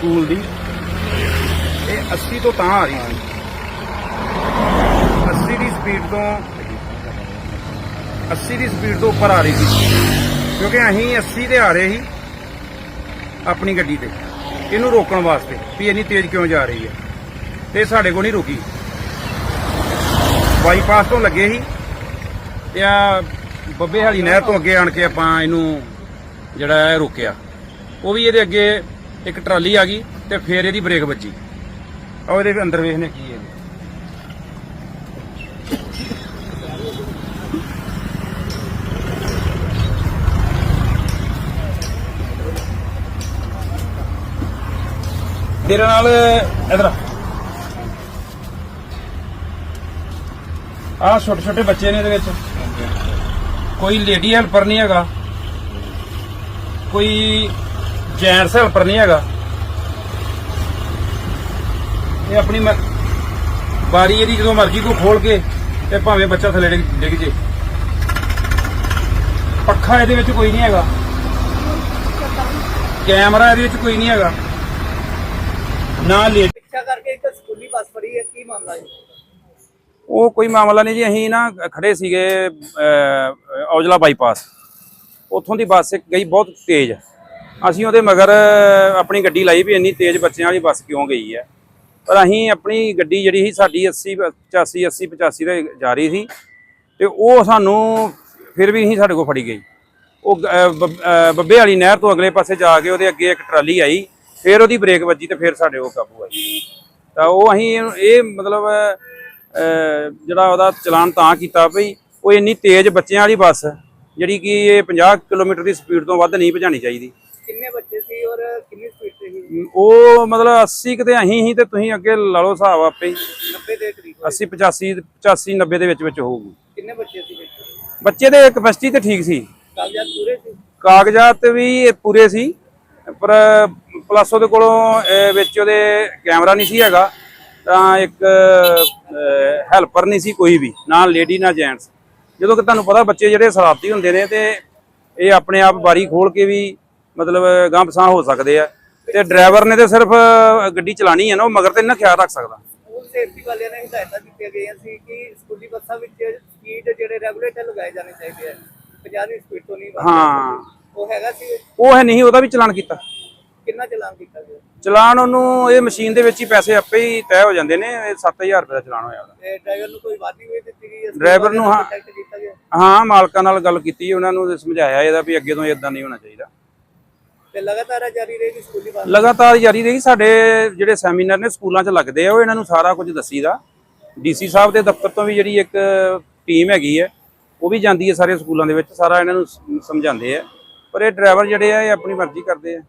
School ਦੀ। ਇਹ 80 ਤੋਂ ਤਾਂ ਆ ਰਹੀ ਸੀ। 80 ਦੀ ਸਪੀਡ ਤੋਂ 80 ਦੀ ਸਪੀਡ ਤੋਂ ਉੱਪਰ ਆ ਰਹੀ ਸੀ। ਕਿਉਂਕਿ ਅਸੀਂ 80 ਤੇ ਆ ਰਹੇ ਸੀ ਆਪਣੀ ਗੱਡੀ ਤੇ। ਇਹਨੂੰ ਰੋਕਣ ਵਾਸਤੇ ਵੀ ਇੰਨੀ ਤੇਜ਼ ਕਿਉਂ ਜਾ ਰਹੀ ਹੈ? ਤੇ ਸਾਡੇ ਕੋਲ ਨਹੀਂ ਰੁਕੀ। ਬਾਈਪਾਸ ਤੋਂ ਲੱਗੇ ਸੀ ਤੇ ਆ ਬੱਬੇ ਹਾਲੀ ਨਹਿਰ ਤੋਂ ਅੱਗੇ ਆਣ ਕੇ ਆਪਾਂ ਇਹਨੂੰ ਜਿਹੜਾ ਰੋਕਿਆ। ਉਹ ਵੀ ਇਹਦੇ ਅੱਗੇ ਇੱਕ ਟਰਾਲੀ ਆ ਗਈ ਤੇ ਫੇਰ ਇਹਦੀ ਬ੍ਰੇਕ ਵੱਜੀ। ਆ ਇਹਦੇ ਅੰਦਰ ਵੇਖਨੇ ਕੀ ਹੈ ਇਹਦੇ। ਤੇਰੇ ਨਾਲ ਇਧਰ ਆ। ਛੋਟੇ ਛੋਟੇ ਬੱਚੇ ਨੇ ਇਹਦੇ ਵਿੱਚ। ਕੋਈ ਲੇਡੀ ਹੈਲਪਰ ਨਹੀਂ ਹੈਗਾ। ਕੋਈ ਜੈਂਟਸ ਹੈਲਪਰ ਨਹੀਂ ਹੈਗਾ। ਇਹ ਆਪਣੀ ਬਾਰੀ ਇਹਦੀ ਜਦੋਂ ਮਰਜ਼ੀ ਤੂੰ ਖੋਲ ਕੇ ਤੇ ਭਾਵੇਂ ਬੱਚਾ ਥੱਲੇ ਡਿੱਗ ਜੇ। ਪੱਖਾ ਇਹਦੇ ਵਿੱਚ ਕੋਈ ਨਹੀਂ ਹੈਗਾ। ਕੈਮਰਾ ਇਹਦੇ ਵਿੱਚ ਕੋਈ ਨਹੀਂ ਹੈਗਾ। ਨਾ ਲੇਟ ਪਿੱਛਾ ਕਰਕੇ ਇੱਕ ਸਕੂਲੀ ਬੱਸ ਫੜੀ ਹੈ ਕੀ ਮਾਮਲਾ ਹੈ ਉਹ ਕੋਈ ਮਾਮਲਾ ਨਹੀਂ ਜੀ ਅਸੀਂ ਨਾ ਖੜੇ ਸੀਗੇ ਔਜਲਾ ਬਾਈਪਾਸ। ਉੱਥੋਂ ਦੀ ਬੱਸ ਇੱਕ ਗਈ ਬਹੁਤ ਤੇਜ਼। ਅਸੀਂ ਉਹਦੇ ਮਗਰ ਆਪਣੀ ਗੱਡੀ ਲਾਈ ਵੀ ਇੰਨੀ ਤੇਜ਼ ਬੱਚਿਆਂ ਵਾਲੀ ਬੱਸ ਕਿਉਂ ਗਈ ਹੈ? ਪਰ ਅਸੀਂ ਆਪਣੀ ਗੱਡੀ ਜਿਹੜੀ ਸੀ, ਸਾਡੀ 80 85 80 85 ਤੇ ਜਾ ਰਹੀ ਸੀ ਤੇ ਉਹ ਸਾਨੂੰ ਫਿਰ ਵੀ ਨਹੀਂ ਸਾਡੇ ਕੋਲ ਫੜੀ ਗਈ। ਉਹ ਗ- ਬੱਬੇ ਵਾਲੀ ਨਹਿਰ ਤੋਂ ਅਗਲੇ ਪਾਸੇ ਜਾ ਕੇ ਉਹਦੇ ਅੱਗੇ ਇੱਕ ਟਰਾਲੀ ਆਈ, ਫਿਰ ਉਹਦੀ ਬ੍ਰੇਕ ਵੱਜੀ ਤੇ ਫਿਰ ਸਾਡੇ ਉਹ ਕਾਬੂ ਆਈ। ਤਾਂ ਉਹ ਅਸੀਂ ਇਹ ਮਤਲਬ ਜਿਹੜਾ ਉਹਦਾ ਚਲਾਨ ਤਾਂ ਕੀਤਾ ਭਈ ਉਹ ਇੰਨੀ ਤੇਜ਼ ਬੱਚਿਆਂ ਵਾਲੀ ਬੱਸ, ਜਿਹੜੀ ਕਿ ਇਹ 50 ਕਿਲੋਮੀਟਰ ਦੀ ਸਪੀਡ ਤੋਂ ਵੱਧ ਨਹੀਂ ਭਜਾਣੀ ਚਾਹੀਦੀ। ਕਿੰਨੇ ਬੱਚੇ ਸੀ ਔਰ ਕਿੰਨੀ ਸਪੀਡ ਤੇ ਸੀ? ਉਹ ਮਤਲਬ 80 ਕਿਤੇ ਅਸੀਂ ਹੀ ਤੇ ਤੁਸੀਂ ਅੱਗੇ ਲਾ ਲਓ ਹਿਸਾਬ ਆਪੇ ਹੀ। 90 ਦੇ ਕਰੀਬ 80 85 85 90 ਦੇ ਵਿੱਚ ਵਿੱਚ ਹੋਊਗੀ। ਕਿੰਨੇ ਬੱਚੇ ਸੀ? ਵਿੱਚ ਬੱਚੇ ਦੇ ਕਪੈਸਿਟੀ ਤੇ ਠੀਕ ਸੀ। ਕਾਗਜ਼ਾਤ ਪੂਰੇ ਸੀ? ਕਾਗਜ਼ਾਤ ਵੀ ਪੂਰੇ ਸੀ ਪਰ ਪਲੱਸ ਉਹਦੇ ਕੋਲੋਂ ਅਹ, ਵਿੱਚ ਉਹਦੇ ਕੈਮਰਾ ਨਹੀਂ ਸੀ ਹੈਗਾ ਤਾਂ ਇੱਕ ਹੈਲਪਰ ਨਹੀਂ ਸੀ ਕੋਈ ਵੀ ਨਾ ਲੇਡੀ ਨਾ ਜੈਂਟਸ ਜਦੋਂ ਕਿ ਤੁਹਾਨੂੰ ਪਤਾ ਬੱਚੇ ਜਿਹੜੇ ਸ਼ਰਾਰਤੀ ਹੁੰਦੇ ਨੇ ਤੇ ਇਹ ਆਪਣੇ ਆਪ ਬਾਰੀ ਖੋਲ ਕੇ ਵੀ ਮਤਲਬ ਗਾਂਹ ਪਸਾਹ ਹੋ ਸਕਦੇ ਆ। ਤੇ ਡਰਾਈਵਰ ਨੇ ਤੇ ਸਿਰਫ ਗੱਡੀ ਚਲਾਣੀ ਹੈ ਨਾ ਉਹ ਮਗਰ ਤੇ ਨਾ ਖਿਆਲ ਰੱਖ ਸਕਦਾ। ਸੇਫਟੀ ਵਾਲਿਆਂ ਨੇ ਹਦਾਇਤਾਂ ਦਿੱਤੀਆਂ ਗਈਆਂ ਸੀ ਕਿ ਸਕੂਲੀ ਬੱਸਾਂ ਵਿੱਚ ਸਪੀਡ ਜਿਹੜੇ ਰੈਗੂਲੇਟਰ ਲਗਾਏ ਜਾਣੇ ਚਾਹੀਦੇ ਆ। 50 ਦੀ ਸਪੀਡ ਤੋਂ ਨਹੀਂ ਹਾਂ। ਉਹ ਹੈਗਾ ਸੀ। ਉਹ ਹੈ ਨਹੀਂ ਉਹਦਾ ਵੀ ਚਲਾਨ ਕੀਤਾ। ਕਿੰਨਾ ਚਲਾਨ ਕੀਤਾ ਗਿਆ? ਚਲਾਨ ਉਹਨੂੰ ਇਹ ਮਸ਼ੀਨ ਦੇ ਵਿੱਚ ਹੀ ਪੈਸੇ ਆਪੇ ਹੀ ਤੈਅ ਹੋ ਜਾਂਦੇ ਨੇ ਇਹ 7000 ਰੁਪਏ ਦਾ ਚਲਾਨ ਹੋਇਆ ਉਹਦਾ। ਤੇ ਡਰਾਈਵਰ ਨੂੰ ਕੋਈ ਵਾਰਨਿੰਗ ਵੀ ਦਿੱਤੀ ਗਈ ਡਰਾਈਵਰ ਨੂੰ ਹਾਂ। ਮਾਲਕਾਂ ਨਾਲ ਗੱਲ ਕੀਤੀ ਉਹਨਾਂ ਨੂੰ ਸਮਝਾਇਆ ਇਹਦਾ ਵੀ ਅੱਗੇ ਤੋਂ ਇਦਾਂ ਨਹੀਂ ਹੋਣਾ ਚਾਹੀਦਾ। ਤੇ ਲਗਾਤਾਰ ਇਹ ਜਾਰੀ ਰਹੇਗੀ ਸਕੂਲੀ ਬੱਸ ਲਗਾਤਾਰ ਜਾਰੀ ਰਹੀ ਸਾਡੇ ਜਿਹੜੇ ਸੈਮੀਨਾਰ ਨੇ ਸਕੂਲਾਂ 'ਚ ਲੱਗਦੇ ਆ, ਉਹ ਇਹਨਾਂ ਨੂੰ ਸਾਰਾ ਕੁਝ ਦੱਸੀਦਾ। ਡੀਸੀ ਸਾਹਿਬ ਦੇ ਦਫ਼ਤਰ ਤੋਂ ਵੀ ਜਿਹੜੀ ਇੱਕ ਟੀਮ ਹੈਗੀ ਹੈ, ਉਹ ਵੀ ਜਾਂਦੀ ਹੈ ਸਾਰੇ ਸਕੂਲਾਂ ਦੇ ਵਿੱਚ, ਸਾਰਾ ਇਹਨਾਂ ਨੂੰ ਸ- ਸਮਝਾਉਂਦੇ ਆ। ਪਰ ਇਹ ਡਰਾਈਵਰ ਜਿਹੜੇ ਆ, ਇਹ ਆਪਣੀ ਮਰਜ਼ੀ ਕਰਦੇ ਆ।